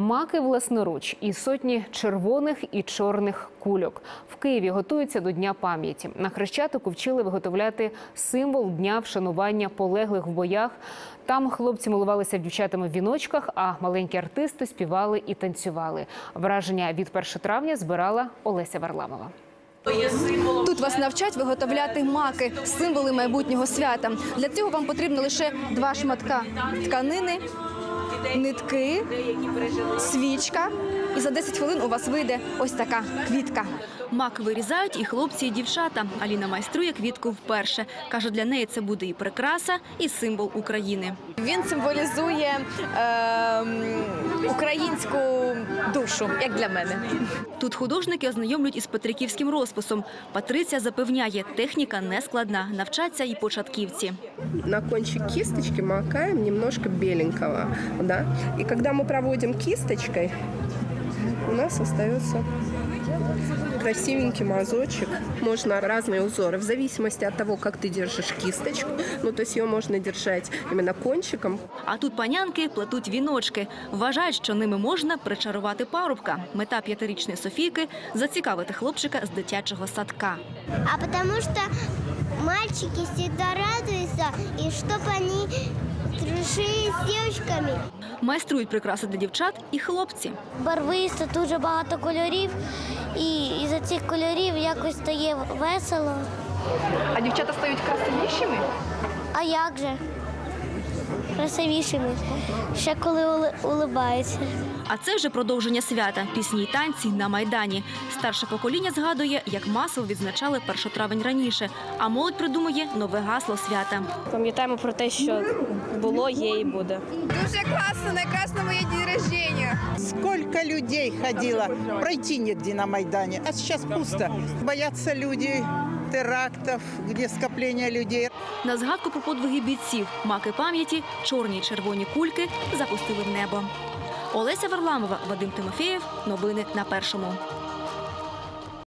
Маки власноруч і сотні червоних і чорних кульок. В Києві готуються до Дня пам'яті. На Хрещатику вчили виготовляти символ дня вшанування полеглих в боях. Там хлопці милувалися дівчатами в віночках, а маленькі артисти співали і танцювали. Враження від 1 травня збирала Олеся Варламова. Тут вас навчать виготовляти маки, символи майбутнього свята. Для цього вам потрібно лише два шматка тканини, нитки, свічка. І за 10 хвилин у вас вийде ось така квітка. Мак вирізають і хлопці, і дівчата. Аліна майструє квітку вперше. Каже, для неї це буде і прикраса, і символ України. Він символізує ем, українську душу, як для мене. Тут художники ознайомлюють із петриківським розписом. Патриця запевняє, техніка не складна, навчаться і початківці. на кончик кисточки макаємо немножко беленького, да. І коли ми проводимо кисточкой, у нас остается красивенький мазочек. Можно разные узоры, в зависимости от того, как ты держишь кисточку. Ну, то есть ее можно держать именно кончиком. А тут панянки плетуть віночки. Вважають, що ними можна причарувати парубка. Мета п'ятирічної Софійки – зацікавити хлопчика з дитячого садка. А потому что мальчики всегда радуются, и чтобы они дружили с девочками. Майструють прикраси для дівчат і хлопці. Барвисто дуже багато кольорів, і із цих кольорів якось стає весело. А дівчата стають красивішими? А як же? Красивішими, ще коли ули- улибаються. А це вже продовження свята – пісні й танці на Майдані. Старше покоління згадує, як масово відзначали 1 травень раніше, а молодь придумує нове гасло свята. Пам'ятаємо про те, що було, є і буде. Дуже класно, найкрасно моє день рождения. Сколько людей ходило, пройти негде на Майдане, а сейчас пусто. Боятся люди терактов, где скопление людей. На згадку про подвиги бійців, маки пам'яті, чорні й червоні кульки запустили в небо. Олеся Варламова, Вадим Тимофєєв. Новини на першому.